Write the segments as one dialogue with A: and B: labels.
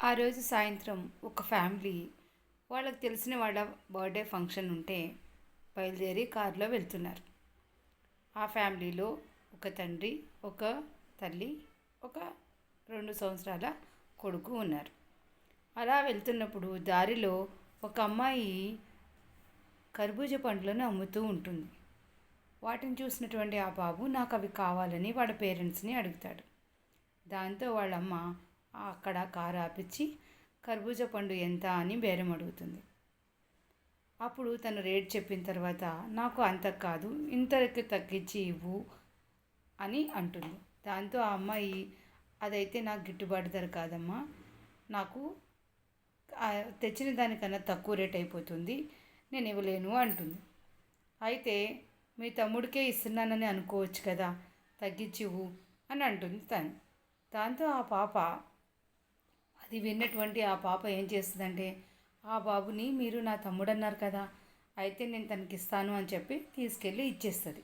A: ఆ రోజు సాయంత్రం ఒక ఫ్యామిలీ వాళ్ళకి తెలిసిన వాళ్ళ బర్త్డే ఫంక్షన్ ఉంటే బయలుదేరి కారులో వెళ్తున్నారు. ఆ ఫ్యామిలీలో ఒక తండ్రి ఒక తల్లి ఒక రెండు సంవత్సరాల కొడుకు ఉన్నారు. అలా వెళ్తున్నప్పుడు దారిలో ఒక అమ్మాయి కర్బూజ పండ్లను అమ్ముతూ ఉంటుంది. వాటిని చూసినటువంటి ఆ బాబు నాకు అవి కావాలని వాళ్ళ పేరెంట్స్ని అడుగుతాడు. దాంతో వాళ్ళమ్మ అక్కడ కారు ఆపించి కర్బూజా పండు ఎంత? అని బేరం అడుగుతుంది. అప్పుడు తను రేట్ చెప్పిన తర్వాత నాకు అంత కాదు ఇంతకి తగ్గించి ఇవ్వు అని అంటుంది. దాంతో ఆ అమ్మాయి అదైతే నాకు గిట్టుబాటు ధర కాదమ్మా నాకు తెచ్చిన దానికన్నా తక్కువ రేట్ అయిపోతుంది నేను ఇవ్వలేను అంటుంది. అయితే మీ తమ్ముడికే ఇస్తున్నానని అనుకోవచ్చు కదా తగ్గించివు అని అంటుంది తను. దాంతో ఆ పాప అది విన్నటువంటి ఆ పాప ఏం చేస్తుందంటే ఆ బాబుని మీరు నా తమ్ముడు అన్నారు కదా అయితే నేను తనకి ఇస్తాను అని చెప్పి తీసుకెళ్ళి ఇచ్చేస్తుంది.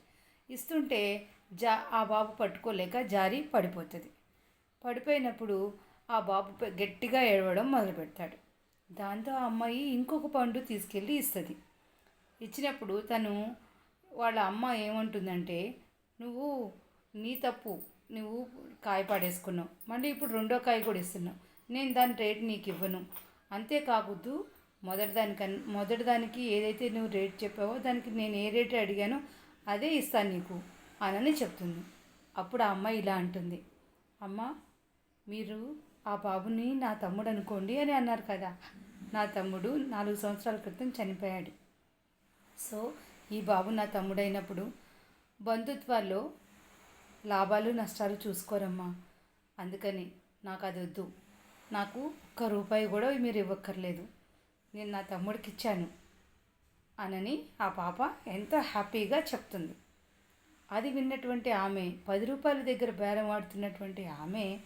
A: ఇస్తుంటే జా ఆ బాబు పట్టుకోలేక జారి పడిపోతుంది. పడిపోయినప్పుడు ఆ బాబు గట్టిగా ఏడవడం మొదలు పెడతాడు దాంతో ఆ అమ్మాయి ఇంకొక పండు తీసుకెళ్ళి ఇస్తుంది. ఇచ్చినప్పుడు తను వాళ్ళ అమ్మ ఏమంటుందంటే నువ్వు నీ తప్పు నువ్వు కాయ పాడేసుకున్నావు. మళ్ళీ ఇప్పుడు రెండో కాయ కూడా ఇస్తున్నావు. నేను దాని రేట్ నీకు ఇవ్వను. అంతేకాకూడదు మొదటి దానికన్ మొదటి దానికి ఏదైతే నువ్వు రేట్ చెప్పావో దానికి నేను ఏ రేట్ అడిగానో అదే ఇస్తాను నీకు అనని చెప్తుంది. అప్పుడు ఆ అమ్మాయి ఇలా అంటుంది. అమ్మ మీరు ఆ బాబుని నా తమ్ముడు అనుకోండి అని అన్నారు కదా. నా తమ్ముడు నాలుగు సంవత్సరాల క్రితం చనిపోయాడు. సో ఈ బాబు నా తమ్ముడైనప్పుడు బంధుత్వాల్లో లాభాలు నష్టాలు చూసుకోరమ్మా. అందుకని నాకు అది వద్దు. నాకు ఒక్క రూపాయి కూడా మీరు ఇవ్వక్కర్లేదు. నేను నా తమ్ముడికి ఇచ్చాను అనని ఆ పాప ఎంత హ్యాపీగా చెప్తుంది. అది విన్నటువంటి ఆమె పది రూపాయల దగ్గర బేరం ఆడుతున్నటువంటి ఆమె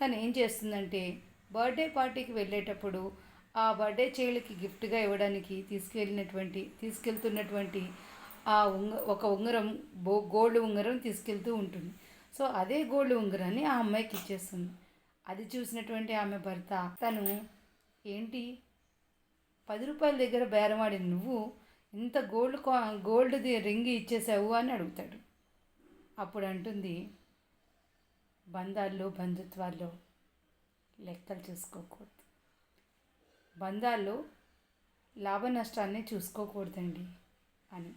A: తను ఏం చేస్తుందంటే బర్త్డే పార్టీకి వెళ్ళేటప్పుడు ఆ బర్త్డే చైల్డ్కి గిఫ్ట్గా ఇవ్వడానికి తీసుకెళ్ళినటువంటి తీసుకెళ్తున్నటువంటి ఆ ఉంగ ఒక ఉంగరం బో గోల్డ్ ఉంగరం తీసుకెళ్తూ ఉంటుంది. సో అదే గోల్డ్ ఉంగరాన్ని ఆ అమ్మాయికి ఇచ్చేస్తుంది. అది చూసినటువంటి ఆమె భర్త తను ఏంటి? పది రూపాయల దగ్గర బేరమాడి నువ్వు ఇంత గోల్డ్ గోల్డ్ది రింగ్ ఇచ్చేసావు అని అడుగుతాడు. అప్పుడు అంటుంది బంధాల్లో బంధుత్వాల్లో లెక్కలు చూసుకోకూడదు. బంధాల్లో లాభ నష్టాన్ని చూసుకోకూడదండి అని.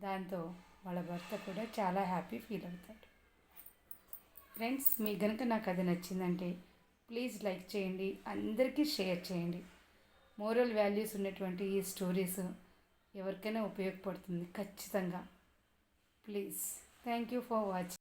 A: దాంతో వాళ్ళ భర్త కూడా చాలా హ్యాపీ ఫీల్ అవుతాడు. ఫ్రెండ్స్ మీ కనుక నాకు అది నచ్చిందంటే ప్లీజ్ లైక్ చేయండి అందరికీ షేర్ చేయండి. మోరల్ వాల్యూస్ ఉన్నటువంటి ఈ స్టోరీస్ ఎవరికైనా ఉపయోగపడుతుంది ఖచ్చితంగా. Please thank you for watching